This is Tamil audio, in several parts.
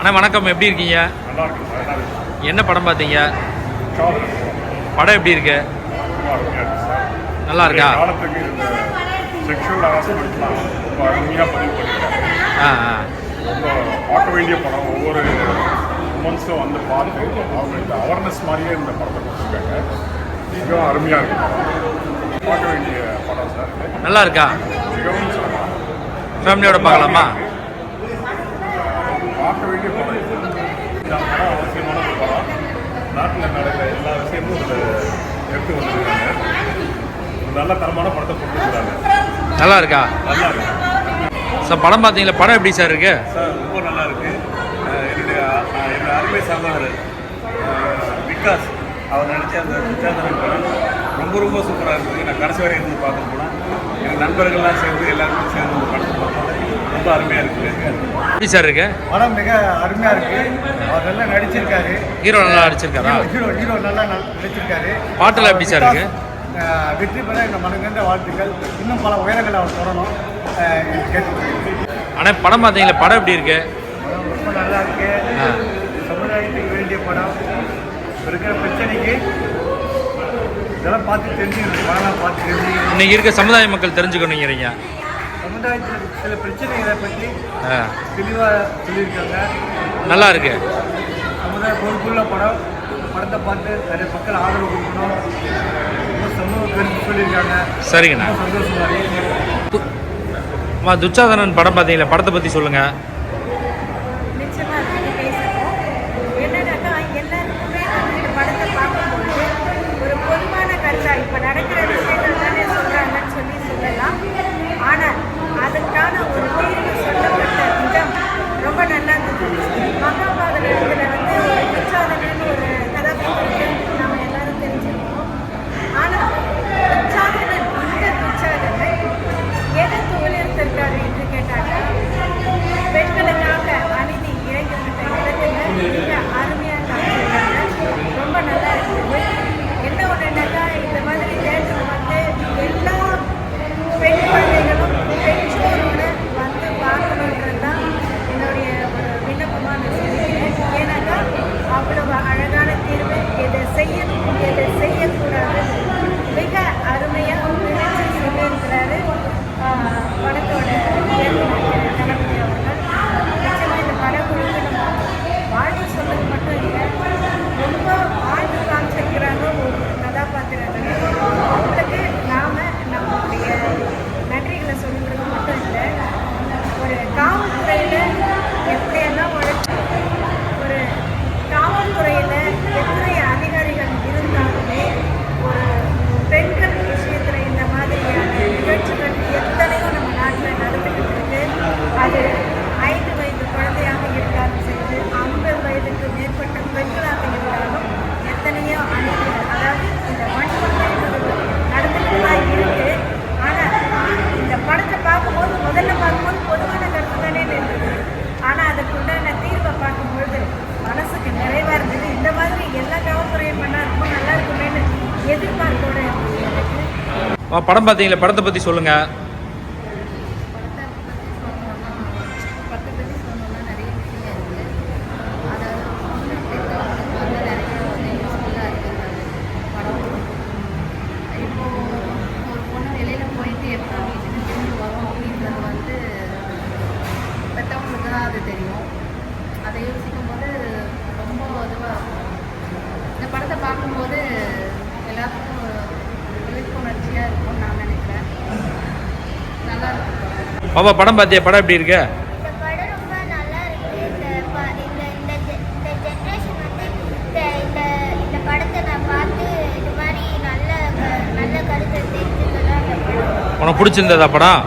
அண்ணா வணக்கம். எப்படி இருக்கீங்க? என்ன படம் பார்த்தீங்க? படம் எப்படி இருக்கு? நல்லா இருக்கா? ஆ ஆ. பார்க்க வேண்டிய படம் ஒவ்வொரு உமன்ஸும் வந்து பார்த்து அவங்க இந்த அவேர்னஸ் மாதிரியே இந்த படத்தை கொடுத்துருக்காங்க மிகவும் அருமையாக இருக்கு. பார்க்க வேண்டிய படம் சார். நல்லா இருக்கா? மிகவும் ஃபேமிலியோட பார்க்கலாமா? பார்க்க வேண்டிய படம் இது. இந்த படம் அவசியமான ஒரு படம். நாட்டில் நடக்கிற எல்லா விஷயமும் இதில் எடுத்து வந்திருக்காங்க. ஒரு நல்ல தரமான படத்தை கொடுத்துருக்காங்க நல்லா இருக்கா? நல்லா இருக்கு. சார் படம் பார்த்தீங்களா? படம் எப்படி சார் இருக்கு? சார் ரொம்ப நல்லா இருக்கு. என்னுடைய அஹ் என்னுடைய அருமை அஹ் விகாஸ் அவர் நடித்த அந்த சுச்சாதரன் படம் ரொம்ப ரொம்ப சூப்பராக இருந்தது. நான் கடைசி வரை இருந்து பார்க்க போனேன் எங்கள் நண்பர்கள்லாம் சேர்ந்து எல்லாருமே சேர்ந்து இந்த படத்தை பார்த்தோம் ரொம்ப அருமையாக இருக்குது எப்படி சார் இருக்கு? படம் மிக அருமையா இருக்கு. அவர் நல்லா நடிச்சிருக்காரு. ஹீரோ நல்லா அடிச்சிருக்காரா ஹீரோ ஹீரோ நல்லா நடிச்சிருக்காரு. பாட்டெல்லாம் எப்படி சார் இருக்கு? வெற்றி பெற இந்த மனங்கண்ட வாழ்த்துக்கள். இன்னும் பல உயரங்களை அவர் கேட்டுக்கொள்கிறேன். அண்ணா படம் பார்த்தீங்களா? படம் எப்படி இருக்கு? படம் ரொம்ப நல்லா இருக்கு. சமுதாயத்துக்கு வேண்டிய படம். இருக்கிற பிரச்சனைக்கு இதெல்லாம் பார்த்து தெரிஞ்சுக்கணும். படம் பார்த்து தெரிஞ்சுக்கணும். இன்னைக்கு இருக்க சமுதாய மக்கள் தெரிஞ்சுக்கணுங்கிறீங்க சமுதாயத்தில் சில பிரச்சனைகளை பற்றி தெளிவாக சொல்லியிருக்காங்க. நல்லா இருக்கு. சமுதாய பொறுப்புள்ள படம் படத்தை பார்த்து நிறைய மக்கள் ஆதரவு கொடுக்கணும். சமூக கருத்து சொல்லியிருக்காங்க. சரிங்கண்ணா. சந்தோஷமா துச்சாதனன் படம் பார்த்தீங்களா? படத்தை பற்றி சொல்லுங்க. படம் பார்த்தீங்களா? படத்தை பற்றி சொல்லுங்கள் படத்தை பற்றி சொல்லணும்னா நிறைய விஷயம் இருக்குது அதாவது பெற்றவங்களுக்கு வந்து நிறைய வந்து யூஸ்ஃபுல்லாக இருக்குது படம் இப்போ ஒரு பொண்ணு வெளியில் போயிட்டு எப்போ வீட்டுக்கு திரும்பி வரும் அப்படின்றது வந்து பெற்றவங்களுக்கு தான் அது தெரியும் அதை யோசிக்கும் போது ரொம்ப இதுவாக இருக்கும் இந்த படத்தை பார்க்கும்போது எல்லாத்துக்கும் விழிப்புணர்ச்சியாக இருக்கும்னு நான் நினைக்கிறேன் நல்லா இருக்கும் படம். பாப்பா படம் பார்த்தியா படம் எப்படி இருக்கு இந்த படம் ரொம்ப நல்லா இருக்கு இந்த ப- இந்த இந்த ஜெ- இந்த ஜென்ரேஷன் வந்து இந்த இந்த இந்த படத்தை நான் பார்த்து இது மாதிரி நல்ல க- நல்ல கருத்தை தெரிஞ்சுக்கலாம் இந்த படம். உனக்கு பிடிச்சிருந்ததா படம்?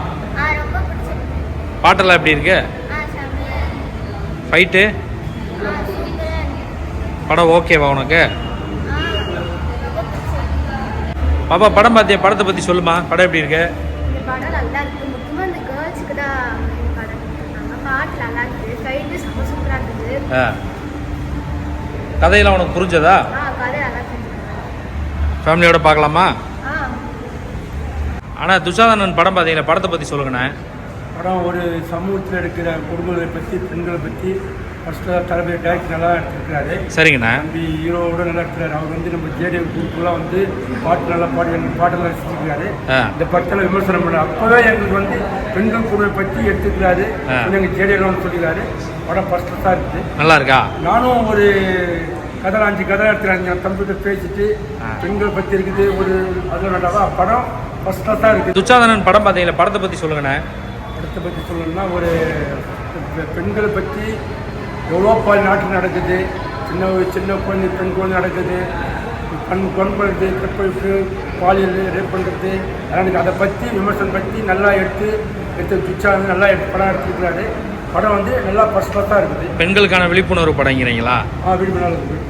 பாட்டெல்லாம் எப்படி இருக்கு? இருக்கு. ஃபைட்டு இருக்கு படம் ஓகேவா உனக்கு? பாப்பா படம் பார்த்தியா? படத்தை பற்றி சொல்லுமா? படம் எப்படி இருக்கு இந்த படம் நல்லா இருக்கு முக்கியமாக இந்த கேர்ள்ஸுக்கு தான் இந்த படம் கொடுத்துருக்காங்க பாட்டு நல்லா சூப்பராக ஆ. கதையெல்லாம் உனக்கு புரிஞ்சதா? ஆ கதை நல்லா செஞ்சுருக்காங்க ஃபேமிலியோட பார்க்கலாமா? ஆ. ஆனால் துஷாதனன் படம் பார்த்தீங்களா? படத்தை பற்றி சொல்லுங்கண்ணே. படம் ஒரு சமூகத்தில் இருக்கிற குடும்பங்களை பற்றி பெண்களை பற்றி ஃபஸ்ட்டு தளபதி டேரக்ட் நல்லா எடுத்துருக்காரு சரிங்கண்ணா. தம்பி ஹீரோவோட நல்லா எடுத்துறாரு அவர் வந்து நம்ம ஜேடிஎம் குரூப்லாம் வந்து பாட்டு நல்லா பாடி பாட்டெல்லாம் ரசிச்சிருக்காரு. இந்த படத்தில் விமர்சனம் பண்ண அப்போவே எங்களுக்கு வந்து பெண்கள் குழுவை பற்றி எடுத்துக்கிறாரு. எங்கள் ஜேடிஎம் வந்து சொல்லிக்கிறாரு படம் ஃபஸ்ட்டு தான் இருக்குது நல்லா இருக்கா? நானும் ஒரு கதை அஞ்சு கதை எடுத்துறாங்க என் தம்பிகிட்ட பேசிட்டு. பெண்கள் பற்றி இருக்குது ஒரு அது நல்லாவா படம் ஃபஸ்ட்டாக தான் இருக்குது. துச்சாதனன் படம் பார்த்தீங்களா? படத்தை பற்றி சொல்லுங்கண்ணே. படத்தை பற்றி சொல்லணும்னா ஒரு பெண்களை பற்றி எவ்வளோ பால் நாட்டில் நடக்குது. சின்ன சின்ன குழந்தை பெண் குழந்தை நடக்குது. கண் கொன்படுறது கற்பழிப்பு பாலியல் ரேப் பண்ணுறது அதனால் அதை பற்றி விமர்சனம் பற்றி நல்லா எடுத்து எடுத்து துச்சா வந்து நல்லா எடுத்து படம் எடுத்துருக்கிறாரு. படம் வந்து நல்லா ஃபஸ்ட் கிளாஸாக இருக்குது. பெண்களுக்கான விழிப்புணர்வு படங்கிறீங்களா? ஆ இருக்குது